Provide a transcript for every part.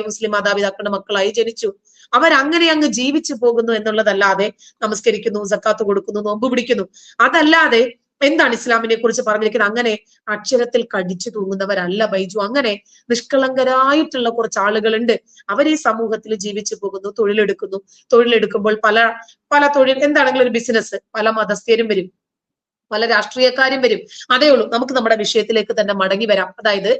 മുസ്ലിം മാതാപിതാക്കളുടെ മക്കളായി ജനിച്ചു. അവരങ്ങനെ അങ്ങ് ജീവിച്ചു പോകുന്നു എന്നുള്ളതല്ലാതെ നമസ്കരിക്കുന്നു സക്കാത്ത് കൊടുക്കുന്നു നോമ്പ് പിടിക്കുന്നു. അതല്ലാതെ എന്താണ് ഇസ്ലാമിനെ കുറിച്ച് പറഞ്ഞിരിക്കുന്നത്? അങ്ങനെ അക്ഷരത്തിൽ കടിച്ചു തൂങ്ങുന്നവരല്ല ബൈജു. അങ്ങനെ നിഷ്കളങ്കരായിട്ടുള്ള കുറച്ച് ആളുകളുണ്ട്. അവർ ഈ സമൂഹത്തിൽ ജീവിച്ചു പോകുന്നു തൊഴിലെടുക്കുന്നു. തൊഴിലെടുക്കുമ്പോൾ പല പല തൊഴിൽ എന്താണെങ്കിലും ഒരു ബിസിനസ് പല മതസ്ഥരും വരും. പല രാഷ്ട്രീയക്കാരും വരും. അതേ ഉള്ളൂ. നമുക്ക് നമ്മുടെ വിഷയത്തിലേക്ക് തന്നെ മടങ്ങി വരാം. അതായത്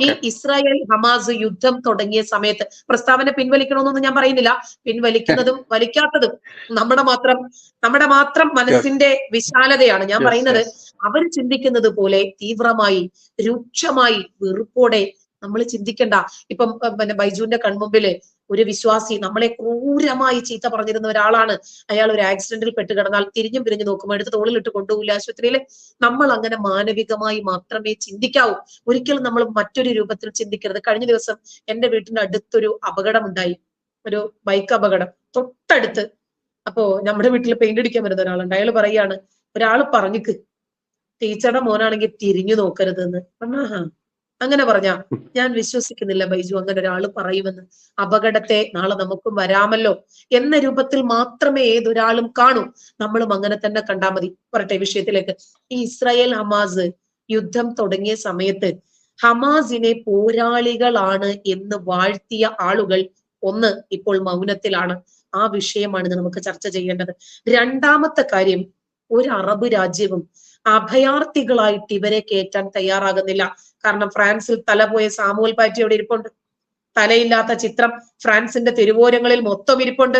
ഈ ഇസ്രായേൽ ഹമാസ് യുദ്ധം തുടങ്ങിയ സമയത്ത് പ്രസ്താവന പിൻവലിക്കണമെന്നൊന്നും ഞാൻ പറയുന്നില്ല. പിൻവലിക്കുന്നതും വലിക്കാത്തതും നമ്മുടെ മാത്രം നമ്മുടെ മാത്രം മനസ്സിന്റെ വിശാലതയാണ്. ഞാൻ പറയുന്നത് അവർ ചിന്തിക്കുന്നത് പോലെ തീവ്രമായി രൂക്ഷമായി വെറുപ്പോടെ നമ്മൾ ചിന്തിക്കണ്ട. ഇപ്പം പിന്നെ ബൈജുവിന്റെ കൺമുമ്പിൽ ഒരു വിശ്വാസി നമ്മളെ ക്രൂരമായി ചീത്ത പറഞ്ഞിരുന്ന ഒരാളാണ്. അയാൾ ഒരു ആക്സിഡന്റിൽ പെട്ട് കിടന്നാൽ തിരിഞ്ഞും പിരിഞ്ഞു നോക്കുമ്പോൾ എടുത്ത് തോളിലിട്ട് കൊണ്ടുപോകില്ല. ആശുപത്രിയിൽ നമ്മൾ അങ്ങനെ മാനവികമായി മാത്രമേ ചിന്തിക്കാവൂ. ഒരിക്കലും നമ്മൾ മറ്റൊരു രൂപത്തിൽ ചിന്തിക്കരുത്. കഴിഞ്ഞ ദിവസം എന്റെ വീട്ടിന്റെ അടുത്തൊരു അപകടം ഉണ്ടായി. ഒരു ബൈക്ക് അപകടം. തൊട്ടടുത്ത് അപ്പോ നമ്മുടെ വീട്ടിൽ പെയിന്റ് അടിക്കാൻ വരുന്ന ഒരാളുണ്ട്. അയാൾ പറയാണ് ഒരാൾ പറഞ്ഞിക്ക്. ടീച്ചറുടെ മോനാണെങ്കിൽ തിരിഞ്ഞു നോക്കരുത് എന്ന് ആഹാ. അങ്ങനെ പറഞ്ഞ ഞാൻ വിശ്വസിക്കുന്നില്ല ബൈജു അങ്ങനെ ഒരാൾ പറയുമെന്ന്. അപകടത്തെ നാളെ നമുക്കും വരാമല്ലോ. എന്ന രൂപത്തിൽ മാത്രമേ ഏതൊരാളും കാണൂ. നമ്മളും അങ്ങനെ തന്നെ കണ്ടാൽ മതി. പറട്ടെ വിഷയത്തിലേക്ക്. ഈ ഇസ്രായേൽ ഹമാസ് യുദ്ധം തുടങ്ങിയ സമയത്ത് ഹമാസിനെ പോരാളികളാണ് എന്ന് വാഴ്ത്തിയ ആളുകൾ ഒന്ന് ഇപ്പോൾ മൗനത്തിലാണ്. ആ വിഷയമാണ് നമുക്ക് ചർച്ച ചെയ്യേണ്ടത്. രണ്ടാമത്തെ കാര്യം ഒരു അറബ് രാജ്യവും അഭയാർത്ഥികളായിട്ട് ഇവരെ കയറ്റാൻ തയ്യാറാകുന്നില്ല. കാരണം ഫ്രാൻസിൽ തല പോയ സാമുവൽ പാറ്റി അവിടെ ഇരിപ്പുണ്ട്? തലയില്ലാത്ത ചിത്രം ഫ്രാൻസിന്റെ തിരുവോരങ്ങളിൽ മൊത്തം ഇരിപ്പുണ്ട്.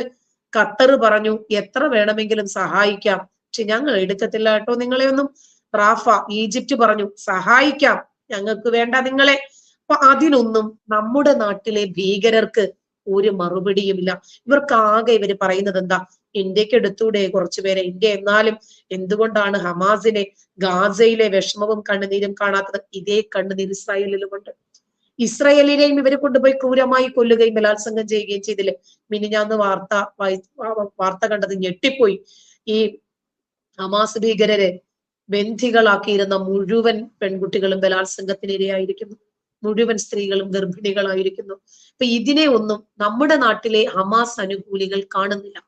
ഖത്തർ പറഞ്ഞു എത്ര വേണമെങ്കിലും സഹായിക്കാം. പക്ഷെ ഞങ്ങൾ എടുക്കത്തില്ല കേട്ടോ നിങ്ങളെ ഒന്നും. റാഫ ഈജിപ്റ്റ് പറഞ്ഞു സഹായിക്കാം ഞങ്ങൾക്ക് വേണ്ട നിങ്ങളെ. അപ്പൊ അതിനൊന്നും നമ്മുടെ നാട്ടിലെ ഭീകരർക്ക് ഒരു മറുപടിയുമില്ല ആകെ ഇവർ പറയുന്നത് എന്താ? ഇന്ത്യയ്ക്ക് എടുത്തൂടെ കുറച്ചുപേരെ ഇന്ത്യ എന്നാലും എന്തുകൊണ്ടാണ് ഹമാസിനെ ഗാസയിലെ വിഷമവും കണ്ണുനീരും കാണാത്തത്? ഇതേ കണ്ണുനീർ ഇസ്രായേലിലുമുണ്ട്. ഇസ്രായേലിനെയും ഇവരെ കൊണ്ടുപോയി ക്രൂരമായി കൊല്ലുകയും ബലാത്സംഗം ചെയ്യുകയും ചെയ്തില്ലേ? മിനിഞ്ഞാന്ന് വാർത്ത വാർത്ത കണ്ടത് ഞെട്ടിപ്പോയി. ഈ ഹമാസ് ഭീകരരെ ബന്ധികളാക്കിയിരുന്ന മുഴുവൻ പെൺകുട്ടികളും ബലാത്സംഗത്തിനിരയായിരിക്കുന്നു. മുഴുവൻ സ്ത്രീകളും ഗർഭിണികളായിരിക്കുന്നു. അപ്പൊ ഇതിനെ ഒന്നും നമ്മുടെ നാട്ടിലെ ഹമാസ് അനുകൂലികൾ കാണുന്നില്ല.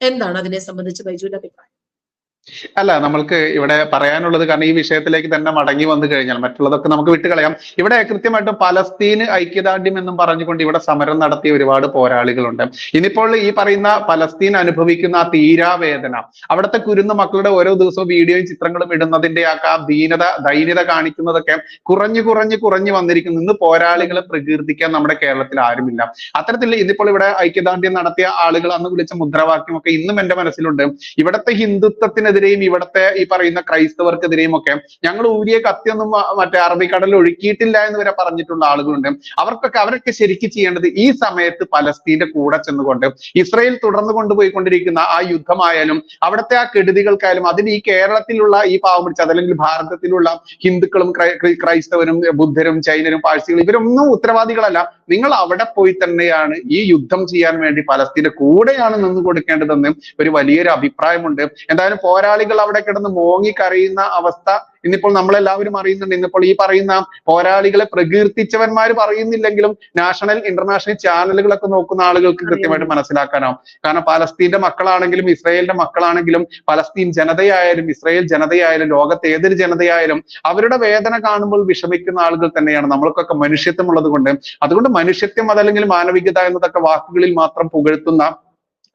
എന്താണ് അതിനെ സംബന്ധിച്ച് ബൈജുവിന്റെ അഭിപ്രായം? അല്ല നമ്മൾക്ക് ഇവിടെ പറയാനുള്ളത് കാരണം ഈ വിഷയത്തിലേക്ക് തന്നെ മടങ്ങി വന്നു കഴിഞ്ഞാൽ മറ്റുള്ളതൊക്കെ നമുക്ക് വിട്ടുകളയാം ഇവിടെ കൃത്യമായിട്ടും പലസ്തീന് ഐക്യദാർഢ്യം എന്നും പറഞ്ഞുകൊണ്ട് ഇവിടെ സമരം നടത്തിയ ഒരുപാട് പോരാളികളുണ്ട്. ഇനിയിപ്പോൾ ഈ പറയുന്ന പലസ്തീൻ അനുഭവിക്കുന്ന ആ തീരാവേദന അവിടുത്തെ കുരുന്ന മക്കളുടെ ഓരോ ദിവസവും വീഡിയോയും ചിത്രങ്ങളും ഇടുന്നതിന്റെ ആ ദീനത ദൈന്യത കാണിക്കുന്നതൊക്കെ കുറഞ്ഞു കുറഞ്ഞു കുറഞ്ഞു വന്നിരിക്കുന്നു. ഇന്ന് പോരാളികളെ പ്രകീർത്തിക്കാൻ നമ്മുടെ കേരളത്തിൽ ആരുമില്ല. അത്തരത്തിൽ ഇന്നിപ്പോൾ ഇവിടെ ഐക്യദാർഢ്യം നടത്തിയ ആളുകൾ അന്ന് വിളിച്ച മുദ്രാവാക്യമൊക്കെ ഇന്നും എന്റെ മനസ്സിലുണ്ട്. ഇവിടത്തെ ഹിന്ദുത്വത്തിനെതിരെയും ഇവിടത്തെ ഈ പറയുന്ന ക്രൈസ്തവർക്കെതിരെയും ഒക്കെ ഞങ്ങൾ ഊരിയ കത്തിയൊന്നും മറ്റേ അറബിക്കടലിൽ ഒഴുക്കിയിട്ടില്ല എന്ന് വരെ പറഞ്ഞിട്ടുള്ള ആളുകളുണ്ട്. അവർക്കൊക്കെ അവരൊക്കെ ശരിക്കും ചെയ്യേണ്ടത് ഈ സമയത്ത് പലസ്തീന്റെ കൂടെ ചെന്നുകൊണ്ട് ഇസ്രയേൽ തുടർന്ന് കൊണ്ടുപോയിക്കൊണ്ടിരിക്കുന്ന ആ യുദ്ധമായാലും അവിടുത്തെ ആ കെടുതികൾക്കായാലും അതിന് ഈ കേരളത്തിലുള്ള ഈ പാവം പിടിച്ച അതല്ലെങ്കിൽ ഭാരതത്തിലുള്ള ഹിന്ദുക്കളും ക്രൈ- ക്രൈ- ക്രൈസ്തവരും ബുദ്ധരും ചൈനരും പാഴ്സികളും ഇവരൊന്നും ഉത്തരവാദികളല്ല. നിങ്ങൾ അവിടെ പോയി തന്നെയാണ് ഈ യുദ്ധം ചെയ്യാൻ വേണ്ടി പലസ്തീന്റെ കൂടെയാണ് നിന്ന് കൊടുക്കേണ്ടതെന്ന് ഒരു വലിയൊരു അഭിപ്രായമുണ്ട്. എന്തായാലും പോരാളികൾ അവിടെ കിടന്ന് മോങ്ങി കരയുന്ന അവസ്ഥ ഇന്നിപ്പോൾ നമ്മളെല്ലാവരും അറിയുന്നുണ്ട്. ഇന്നിപ്പോൾ ഈ പറയുന്ന പോരാളികളെ പ്രകീർത്തിച്ചവന്മാർ പറയുന്നില്ലെങ്കിലും നാഷണൽ ഇന്റർനാഷണൽ ചാനലുകളൊക്കെ നോക്കുന്ന ആളുകൾക്ക് കൃത്യമായിട്ട് മനസ്സിലാക്കാനാവും. കാരണം പലസ്തീന്റെ മക്കളാണെങ്കിലും ഇസ്രായേലിന്റെ മക്കളാണെങ്കിലും പലസ്തീൻ ജനതയായാലും ഇസ്രായേൽ ജനതയായാലും ലോകത്തെ ഏതൊരു ജനതയായാലും അവരുടെ വേദന കാണുമ്പോൾ വിഷമിക്കുന്ന ആളുകൾ തന്നെയാണ്. നമ്മൾക്കൊക്കെ മനുഷ്യത്വം ഉള്ളത് കൊണ്ട് അതുകൊണ്ട് മനുഷ്യത്വം അതല്ലെങ്കിൽ മാനവികത എന്നതൊക്കെ വാക്കുകളിൽ മാത്രം പുകഴ്ത്തുന്ന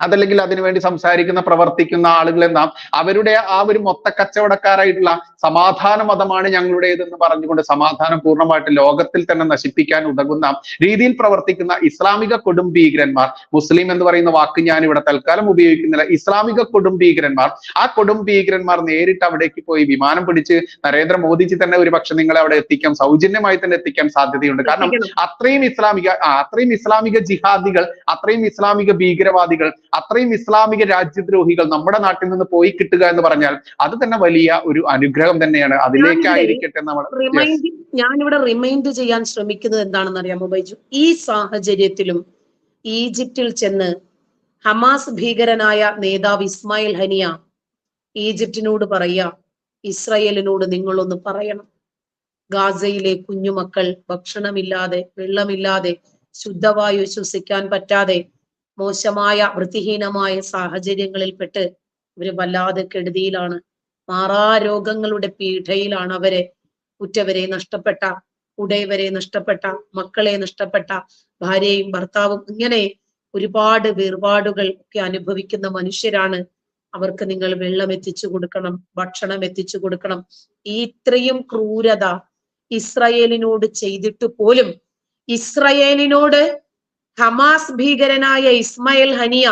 അതല്ലെങ്കിൽ അതിനുവേണ്ടി സംസാരിക്കുന്ന പ്രവർത്തിക്കുന്ന ആളുകളെ നാം അവരുടെ ആ ഒരു മൊത്ത കച്ചവടക്കാരായിട്ടുള്ള സമാധാന മതമാണ് ഞങ്ങളുടേതെന്ന് പറഞ്ഞുകൊണ്ട് സമാധാനം പൂർണമായിട്ട് ലോകത്തിൽ തന്നെ നശിപ്പിക്കാൻ ഉതകുന്ന രീതിയിൽ പ്രവർത്തിക്കുന്ന ഇസ്ലാമിക കൊടും ഭീകരന്മാർ. മുസ്ലിം എന്ന് പറയുന്ന വാക്ക് ഞാൻ ഇവിടെ തൽക്കാലം ഉപയോഗിക്കുന്നില്ല. ഇസ്ലാമിക കൊടും ഭീകരന്മാർ. ആ കൊടും ഭീകരന്മാർ നേരിട്ട് അവിടേക്ക് പോയി വിമാനം പിടിച്ച് നരേന്ദ്രമോദിജി തന്നെ ഒരു പക്ഷെ നിങ്ങളെ അവിടെ എത്തിക്കാം സൗജന്യമായി തന്നെ എത്തിക്കാൻ സാധ്യതയുണ്ട്. കാരണം. അത്രയും ഇസ്ലാമിക അത്രയും ഇസ്ലാമിക ജിഹാദികൾ അത്രയും ഇസ്ലാമിക ഭീകരവാദികൾ അത്രയും ഇസ്ലാമിക രാജ്യദ്രോഹികൾ നമ്മുടെ നാട്ടിൽ നിന്ന് പോയി കിട്ടുക എന്ന് പറഞ്ഞാൽ അത് തന്നെ വലിയ ഒരു അനുഗ്രഹം തന്നെയാണ്. അതിലേക്കായിരിക്കട്ടെ നമ്മൾ. ഞാനിവിടെ റിമൈൻഡ് ചെയ്യാൻ ശ്രമിക്കുന്നത് എന്താണെന്ന് അറിയാമോ ബൈജു? ഈ സാഹചര്യത്തിലും ഈജിപ്തിൽ ചെന്ന് ഹമാസ് ഭീകരനായ നേതാവ് ഇസ്മായിൽ ഹനിയ ഈജിപ്തിനോട് പറയുക ഇസ്രയേലിനോട് നിങ്ങളൊന്ന് പറയണം. ഗാസയിലെ കുഞ്ഞുമക്കൾ ഭക്ഷണമില്ലാതെ വെള്ളമില്ലാതെ ശുദ്ധവായു ശ്വസിക്കാൻ പറ്റാതെ മോശമായ വൃത്തിഹീനമായ സാഹചര്യങ്ങളിൽപ്പെട്ട് ഇവർ വല്ലാതെ കെടുതിയിലാണ്. മാറാരോഗങ്ങളുടെ പീഠയിലാണ് അവരെ ഉറ്റവരെ നഷ്ടപ്പെട്ട ഉടയവരെ നഷ്ടപ്പെട്ട മക്കളെ നഷ്ടപ്പെട്ട ഭാര്യയും ഭർത്താവും ഇങ്ങനെ ഒരുപാട് വേർപാടുകൾ ഒക്കെ അനുഭവിക്കുന്ന മനുഷ്യരാണ്. അവർക്ക് നിങ്ങൾ വെള്ളം എത്തിച്ചു കൊടുക്കണം ഭക്ഷണം എത്തിച്ചു കൊടുക്കണം. ഇത്രയും ക്രൂരത ഇസ്രയേലിനോട് ചെയ്തിട്ട് പോലും ഇസ്രയേലിനോട് ഹമാസ് ഭീകരനായ ഇസ്മായിൽ ഹനിയ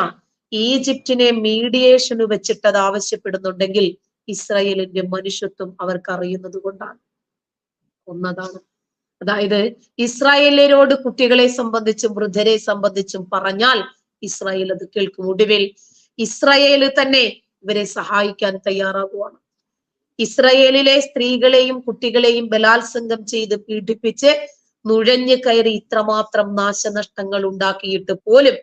ഈജിപ്തിനെ മീഡിയേഷന് വെച്ചിട്ടത് ആവശ്യപ്പെടുന്നുണ്ടെങ്കിൽ ഇസ്രയേലിന്റെ മനുഷ്യത്വം അവർക്ക് അറിയുന്നത് കൊണ്ടാണ്. ഒന്നതാണ്. അതായത് ഇസ്രായേലിയരോട് കുട്ടികളെ സംബന്ധിച്ചും വൃദ്ധരെ സംബന്ധിച്ചും പറഞ്ഞാൽ ഇസ്രായേൽ അത് കേൾക്കും. ഒടുവിൽ ഇസ്രായേൽ തന്നെ ഇവരെ സഹായിക്കാൻ തയ്യാറാകുവാണ്. ഇസ്രായേലിലെ സ്ത്രീകളെയും കുട്ടികളെയും ബലാത്സംഗം ചെയ്ത് പീഡിപ്പിച്ച് നുഴഞ്ഞു കയറി ഇത്രമാത്രം നാശനഷ്ടങ്ങൾ ഉണ്ടാക്കിയിട്ട് പോലും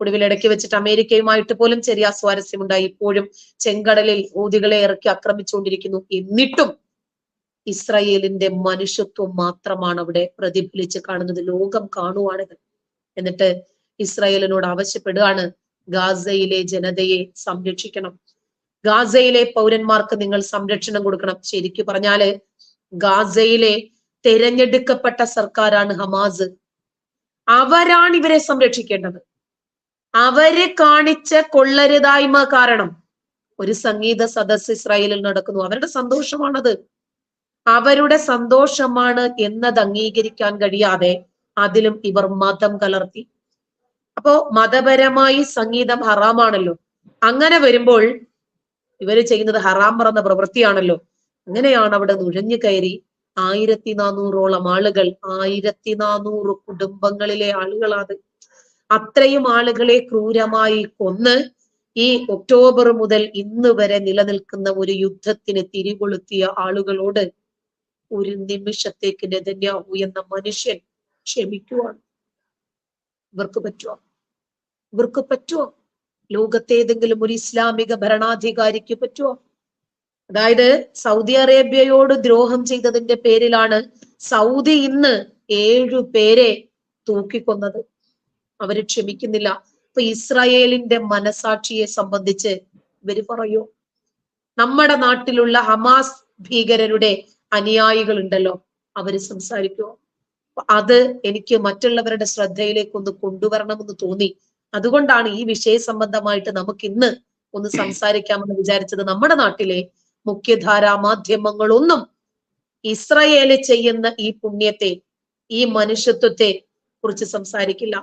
ഒടുവിൽ ഇടയ്ക്ക് വെച്ചിട്ട് അമേരിക്കയുമായിട്ട് പോലും ചെറിയ സ്വാരസ്യമുണ്ടായി ഇപ്പോഴും ചെങ്കടലിൽ ഊതികളെ ഇറക്കി ആക്രമിച്ചുകൊണ്ടിരിക്കുന്നു. എന്നിട്ടും ഇസ്രയേലിന്റെ മനുഷ്യത്വം മാത്രമാണ് അവിടെ പ്രതിഫലിച്ച് കാണുന്നത്. ലോകം കാണുവാണിത്. എന്നിട്ട് ഇസ്രയേലിനോട് ആവശ്യപ്പെടുകയാണ് ഗാസയിലെ ജനതയെ സംരക്ഷിക്കണം. ഗാസയിലെ പൗരന്മാർക്ക് നിങ്ങൾ സംരക്ഷണം കൊടുക്കണം. ശരിക്കു പറഞ്ഞാൽ ഗാസയിലെ തെരഞ്ഞെടുക്കപ്പെട്ട സർക്കാരാണ് ഹമാസ്. അവരാണ് ഇവരെ സംരക്ഷിക്കേണ്ടത്. അവർ കാണിച്ച കൊള്ളരുതായ്മ കാരണം ഒരു സംഗീത സദസ് ഇസ്രായേലിൽ നടക്കുന്നു. അവരുടെ സന്തോഷമാണത്. അവരുടെ സന്തോഷമാണ് എന്നത് അംഗീകരിക്കാൻ കഴിയാതെ അതിലും ഇവർ മതം കലർത്തി. അപ്പോ മതപരമായി സംഗീതം ഹറാമാണല്ലോ. അങ്ങനെ വരുമ്പോൾ ഇവർ ചെയ്യുന്നത് ഹറാം പറഞ്ഞ പ്രവൃത്തിയാണല്ലോ. അങ്ങനെയാണ് അവിടെ നുഴഞ്ഞു കയറി ആയിരത്തി നാനൂറോളം ആളുകൾ ആയിരത്തി നാനൂറ് കുടുംബങ്ങളിലെ ആളുകളാണ്. അത്രയും ആളുകളെ ക്രൂരമായി കൊന്ന് ഈ ഒക്ടോബർ മുതൽ ഇന്ന് വരെ നിലനിൽക്കുന്ന ഒരു യുദ്ധത്തിന് തിരികൊളുത്തിയ ആളുകളോട് ഒരു നിമിഷത്തേക്ക് നെതന്യാഹു എന്ന മനുഷ്യൻ ക്ഷമിക്കുവാണ് ഇവർക്ക് പറ്റുമോ ഇവർക്ക് പറ്റുമോ ലോകത്തേതെങ്കിലും ഒരു ഇസ്ലാമിക ഭരണാധികാരിക്ക് പറ്റുമോ അതായത് സൗദി അറേബ്യയോട് ദ്രോഹം ചെയ്തതിന്റെ പേരിലാണ് സൗദി ഇന്ന് ഏഴു പേരെ തൂക്കിക്കൊന്നത്. അവർ ക്ഷമിക്കുന്നില്ല. അപ്പൊ ഇസ്രായേലിന്റെ മനസാക്ഷിയെ സംബന്ധിച്ച് ഇവർ പറയൂ. നമ്മുടെ നാട്ടിലുള്ള ഹമാസ് ഭീകരരുടെ അനുയായികൾ ഉണ്ടല്ലോ അവർ സംസാരിക്കുമോ അത് എനിക്ക് മറ്റുള്ളവരുടെ ശ്രദ്ധയിലേക്ക് ഒന്ന് കൊണ്ടുവരണമെന്ന് തോന്നി. അതുകൊണ്ടാണ് ഈ വിഷയ സംബന്ധമായിട്ട് നമുക്ക് ഇന്ന് ഒന്ന് സംസാരിക്കാമെന്ന് വിചാരിച്ചത് നമ്മുടെ നാട്ടിലെ മുഖ്യധാരാ മാധ്യമങ്ങളൊന്നും ഇസ്രയേൽ ചെയ്യുന്ന ഈ പുണ്യത്തെ ഈ മനുഷ്യത്വത്തെ കുറിച്ച് സംസാരിക്കില്ല.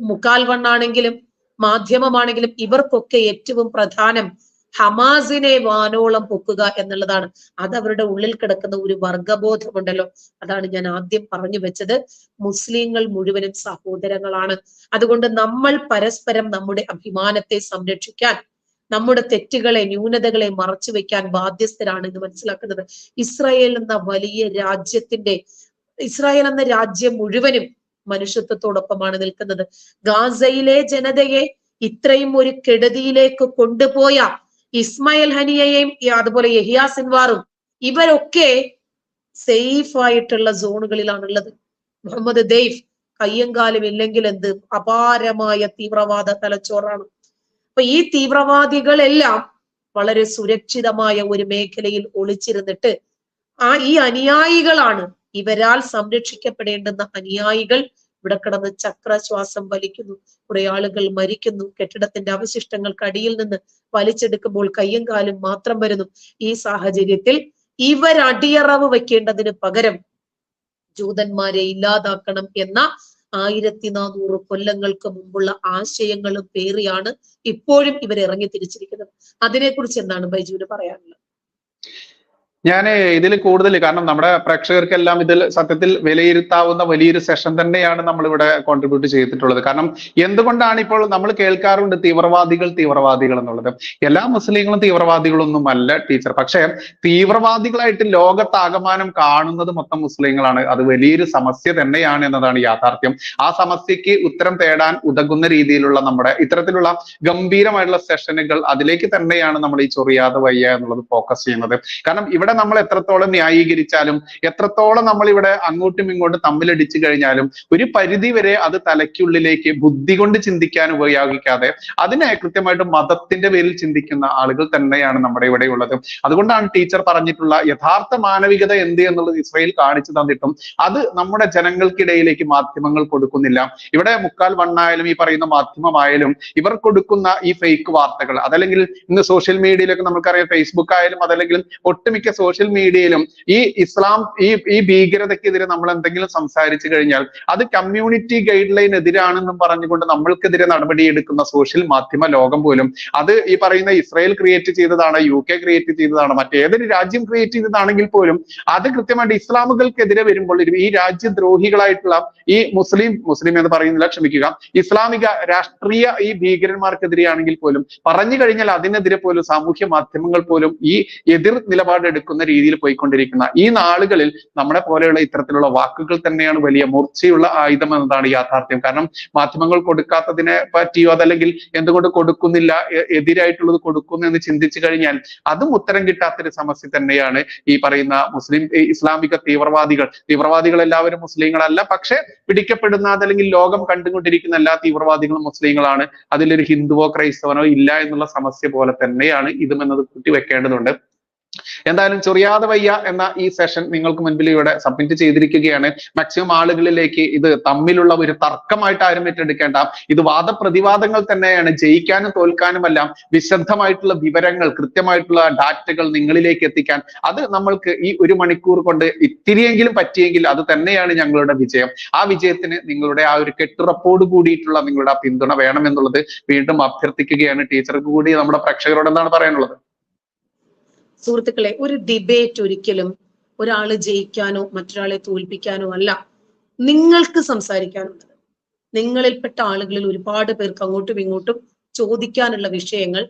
മുക്കാൽ വണ്ണാണെങ്കിലും മാധ്യമമാണെങ്കിലും ഇവർക്കൊക്കെ ഏറ്റവും പ്രധാനം ഹമാസിനെ വാനോളം പൊക്കുക എന്നുള്ളതാണ്. അത് അവരുടെ ഉള്ളിൽ കിടക്കുന്ന ഒരു വർഗബോധമുണ്ടല്ലോ. അതാണ് ഞാൻ ആദ്യം പറഞ്ഞു വെച്ചത്. മുസ്ലിങ്ങൾ മുഴുവനും സഹോദരങ്ങളാണ്. അതുകൊണ്ട് നമ്മൾ പരസ്പരം നമ്മുടെ അഭിമാനത്തെ സംരക്ഷിക്കാൻ നമ്മുടെ തെറ്റുകളെ ന്യൂനതകളെ മറച്ചു വെക്കാൻ ബാധ്യസ്ഥരാണ് എന്ന് മനസ്സിലാക്കുന്നത്. ഇസ്രായേൽ എന്ന വലിയ രാജ്യത്തിന്റെ ഇസ്രായേൽ എന്ന രാജ്യം മുഴുവനും മനുഷ്യത്വത്തോടൊപ്പമാണ് നിൽക്കുന്നത്. ഗാസയിലെ ജനതയെ ഇത്രയും ഒരു കെടുതിയിലേക്ക് കൊണ്ടുപോയ ഇസ്മായിൽ ഹനിയയെയും അതുപോലെ യഹിയ സിൻവാറും ഇവരൊക്കെ സേഫ് ആയിട്ടുള്ള സോണുകളിലാണുള്ളത്. മുഹമ്മദ് ദെയ്ഫ് കയ്യങ്കാലും ഇല്ലെങ്കിൽ എന്ത്? അപാരമായ തീവ്രവാദ തലച്ചോറാണ്. അപ്പൊ ഈ തീവ്രവാദികളെല്ലാം വളരെ സുരക്ഷിതമായ ഒരു മേഖലയിൽ ഒളിച്ചിരുന്നിട്ട് ആ ഈ അനുയായികളാണ് ഇവരാൽ സംരക്ഷിക്കപ്പെടേണ്ടുന്ന അനുയായികൾ ഇവിടെ കിടന്ന് ചക്രശ്വാസം വലിക്കുന്നു. കുറെ ആളുകൾ മരിക്കുന്നു. കെട്ടിടത്തിന്റെ അവശിഷ്ടങ്ങൾക്ക് അടിയിൽ നിന്ന് വലിച്ചെടുക്കുമ്പോൾ കയ്യും കാലും മാത്രം വരുന്നു. ഈ സാഹചര്യത്തിൽ ഇവരടിയറവ് വെക്കേണ്ടതിന് പകരം ജൂതന്മാരെ ഇല്ലാതാക്കണം എന്ന ആയിരത്തി നാനൂറ് കൊല്ലങ്ങൾക്ക് മുമ്പുള്ള ആശയങ്ങളും പേറിയാണ് ഇപ്പോഴും ഇവർ ഇറങ്ങി തിരിച്ചിരിക്കുന്നത്. അതിനെക്കുറിച്ച് എന്താണ് ബൈജുവിന് പറയാനുള്ളത്? ഞാൻ ഇതിൽ കൂടുതൽ കാരണം നമ്മുടെ പ്രേക്ഷകർക്കെല്ലാം ഇതിൽ സത്യത്തിൽ വിലയിരുത്താവുന്ന വലിയൊരു സെഷൻ തന്നെയാണ് നമ്മൾ ഇവിടെ കോൺട്രിബ്യൂട്ട് ചെയ്തിട്ടുള്ളത്. കാരണം എന്തുകൊണ്ടാണ് ഇപ്പോൾ നമ്മൾ കേൾക്കാറുണ്ട് തീവ്രവാദികൾ തീവ്രവാദികൾ എന്നുള്ളത്? എല്ലാ മുസ്ലിങ്ങളും തീവ്രവാദികളൊന്നും അല്ല ടീച്ചർ. പക്ഷേ തീവ്രവാദികളായിട്ട് ലോകത്താകമാനം കാണുന്നത് മൊത്തം മുസ്ലിങ്ങളാണ്. അത് വലിയൊരു സമസ്യ തന്നെയാണ് എന്നതാണ് യാഥാർത്ഥ്യം. ആ സമസ്യക്ക് ഉത്തരം തേടാൻ ഉതകുന്ന രീതിയിലുള്ള നമ്മുടെ ഇത്തരത്തിലുള്ള ഗംഭീരമായിട്ടുള്ള സെഷനുകൾ അതിലേക്ക് തന്നെയാണ് നമ്മൾ ഈ ചൊറിയാതെ വയ്യ എന്നുള്ളത് ഫോക്കസ് ചെയ്യുന്നത്. കാരണം ഇവിടെ നമ്മൾ എത്രത്തോളം ന്യായീകരിച്ചാലും എത്രത്തോളം നമ്മൾ ഇവിടെ അങ്ങോട്ടും ഇങ്ങോട്ടും തമ്മിലടിച്ചു കഴിഞ്ഞാലും ഒരു പരിധി വരെ അത് തലയ്ക്കുള്ളിലേക്ക് ബുദ്ധി കൊണ്ട് ചിന്തിക്കാൻ ഉപയോഗിക്കാതെ അതിനെ കൃത്യമായിട്ട് മതത്തിന്റെ പേരിൽ ചിന്തിക്കുന്ന ആളുകൾ തന്നെയാണ് നമ്മുടെ ഇവിടെ ഉള്ളത്. അതുകൊണ്ടാണ് ടീച്ചർ പറഞ്ഞിട്ടുള്ള യഥാർത്ഥ മാനവികത എന്ത് എന്നുള്ളത് ഇസ്രയേൽ കാണിച്ചു തന്നിട്ടും അത് നമ്മുടെ ജനങ്ങൾക്കിടയിലേക്ക് മാധ്യമങ്ങൾ കൊടുക്കുന്നില്ല. ഇവിടെ മുക്കാൽ വണ്ണായാലും ഈ പറയുന്ന മാധ്യമമായാലും ഇവർ കൊടുക്കുന്ന ഈ ഫേക്ക് വാർത്തകൾ അതല്ലെങ്കിൽ ഇന്ന് സോഷ്യൽ മീഡിയയിലൊക്കെ നമുക്കറിയാം ഫേസ്ബുക്ക് ആയാലും അതല്ലെങ്കിൽ ഒട്ടുമിക്ക സോഷ്യൽ മീഡിയയിലും ഈ ഇസ്ലാം ഈ ഈ ഭീകരതക്കെതിരെ നമ്മൾ എന്തെങ്കിലും സംസാരിച്ചു കഴിഞ്ഞാൽ അത് കമ്മ്യൂണിറ്റി ഗൈഡ് ലൈൻ എതിരാണെന്നും പറഞ്ഞുകൊണ്ട് നമ്മൾക്കെതിരെ നടപടിയെടുക്കുന്ന സോഷ്യൽ മാധ്യമ ലോകം പോലും അത് ഈ പറയുന്ന ഇസ്രായേൽ ക്രിയേറ്റ് ചെയ്തതാണ് യു കെ ക്രിയേറ്റ് ചെയ്തതാണ് മറ്റേതൊരു രാജ്യം ക്രിയേറ്റ് ചെയ്തതാണെങ്കിൽ പോലും അത് കൃത്യമായിട്ട് ഇസ്ലാമുകൾക്കെതിരെ വരുമ്പോൾ ഈ രാജ്യദ്രോഹികളായിട്ടുള്ള ഈ മുസ്ലിം മുസ്ലിം എന്ന് പറയുന്നില്ല ക്ഷമിക്കുക ഇസ്ലാമിക രാഷ്ട്രീയ ഈ ഭീകരന്മാർക്കെതിരെയാണെങ്കിൽ പോലും പറഞ്ഞു കഴിഞ്ഞാൽ അതിനെതിരെ പോലും സാമൂഹ്യ മാധ്യമങ്ങൾ പോലും ഈ എതിർ നിലപാടെടുക്കുന്ന രീതിയിൽ പോയിക്കൊണ്ടിരിക്കുന്ന ഈ നാളുകളിൽ നമ്മളെ പോലെയുള്ള ഇത്തരത്തിലുള്ള വാക്കുകൾ തന്നെയാണ് വലിയ മൂർച്ചയുള്ള ആയുധം എന്നതാണ് യാഥാർത്ഥ്യം. കാരണം മാധ്യമങ്ങൾ കൊടുക്കാത്തതിനെ പറ്റിയോ അതല്ലെങ്കിൽ എന്തുകൊണ്ട് കൊടുക്കുന്നില്ല എതിരായിട്ടുള്ളത് കൊടുക്കുന്നു എന്ന് ചിന്തിച്ചു കഴിഞ്ഞാൽ അതും ഉത്തരം കിട്ടാത്തൊരു സമസ്യ തന്നെയാണ് ഈ പറയുന്ന മുസ്ലിം ഇസ്ലാമിക തീവ്രവാദികൾ. തീവ്രവാദികൾ എല്ലാവരും മുസ്ലിങ്ങളല്ല. പക്ഷെ പിടിക്കപ്പെടുന്ന അതല്ലെങ്കിൽ ലോകം കണ്ടുകൊണ്ടിരിക്കുന്ന എല്ലാ തീവ്രവാദികളും മുസ്ലിങ്ങളാണ്. അതിലൊരു ഹിന്ദുവോ ക്രൈസ്തവനോ ഇല്ല എന്നുള്ള സമസ്യ പോലെ തന്നെയാണ് ഇതും എന്നത് കുത്തിവെക്കേണ്ടതുണ്ട് എന്തായാലും ചൊറിയാതെ വയ്യ എന്ന ഈ സെഷൻ നിങ്ങൾക്ക് മുൻപിൽ ഇവിടെ സബ്മിറ്റ് ചെയ്തിരിക്കുകയാണ്. മാക്സിമം ആളുകളിലേക്ക് ഇത് തമ്മിലുള്ള ഒരു തർക്കമായിട്ട് ആരും ഏറ്റെടുക്കേണ്ട. ഇത് വാദപ്രതിവാദങ്ങൾ തന്നെയാണ്. ജയിക്കാനും തോൽക്കാനും എല്ലാം വിശദമായിട്ടുള്ള വിവരങ്ങൾ കൃത്യമായിട്ടുള്ള ഡാറ്റകൾ നിങ്ങളിലേക്ക് എത്തിക്കാൻ. അത് നമ്മൾക്ക് ഈ ഒരു മണിക്കൂർ കൊണ്ട് ഇത്തിരിയെങ്കിലും പറ്റിയെങ്കിൽ അത് തന്നെയാണ് ഞങ്ങളുടെ വിജയം. ആ വിജയത്തിന് നിങ്ങളുടെ ആ ഒരു കെട്ടുറപ്പോട് കൂടിയിട്ടുള്ള നിങ്ങളുടെ ആ പിന്തുണ വേണമെന്നുള്ളത് വീണ്ടും അഭ്യർത്ഥിക്കുകയാണ്. ടീച്ചർക്ക് കൂടി നമ്മുടെ പ്രേക്ഷകരോട് എന്താണ് പറയാനുള്ളത്? സുഹൃത്തുക്കളെ ഒരു ഡിബേറ്റ് ഒരിക്കലും ഒരാൾ ജയിക്കാനോ മറ്റൊരാളെ തോൽപ്പിക്കാനോ അല്ല. നിങ്ങൾക്ക് സംസാരിക്കാനുള്ളത്. നിങ്ങളിൽപ്പെട്ട ആളുകളിൽ ഒരുപാട് പേർക്ക് അങ്ങോട്ടും ഇങ്ങോട്ടും ചോദിക്കാനുള്ള വിഷയങ്ങൾ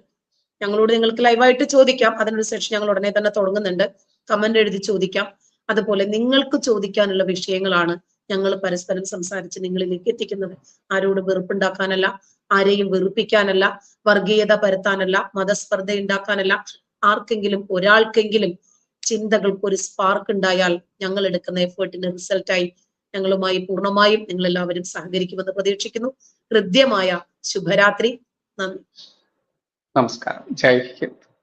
ഞങ്ങളോട് നിങ്ങൾക്ക് ലൈവായിട്ട് ചോദിക്കാം. അതിനൊരു സെഷൻ ഞങ്ങൾ ഉടനെ തന്നെ തുടങ്ങുന്നുണ്ട്. കമന്റ് എഴുതി ചോദിക്കാം. അതുപോലെ നിങ്ങൾക്ക് ചോദിക്കാനുള്ള വിഷയങ്ങളാണ് ഞങ്ങൾ പരസ്പരം സംസാരിച്ച് നിങ്ങളിലേക്ക് എത്തിക്കുന്നത്. ആരോട് വെറുപ്പുണ്ടാക്കാനല്ല ആരെയും വെറുപ്പിക്കാനല്ല വർഗീയത പരത്താനല്ല മതസ്പർദ്ധ ഉണ്ടാക്കാനല്ല ആർക്കെങ്കിലും ഒരാൾക്കെങ്കിലും ചിന്തകൾക്ക് ഒരു സ്പാർക്ക് ഉണ്ടായാൽ ഞങ്ങൾ എടുക്കുന്ന എഫേർട്ടിന്റെ റിസൾട്ടായി ഞങ്ങളുമായി പൂർണമായും നിങ്ങൾ എല്ലാവരും സഹകരിക്കുമെന്ന് പ്രതീക്ഷിക്കുന്നു. ഹൃദ്യമായ ശുഭരാത്രി. നന്ദി. നമസ്കാരം. ജയ് ഹിന്ദ്.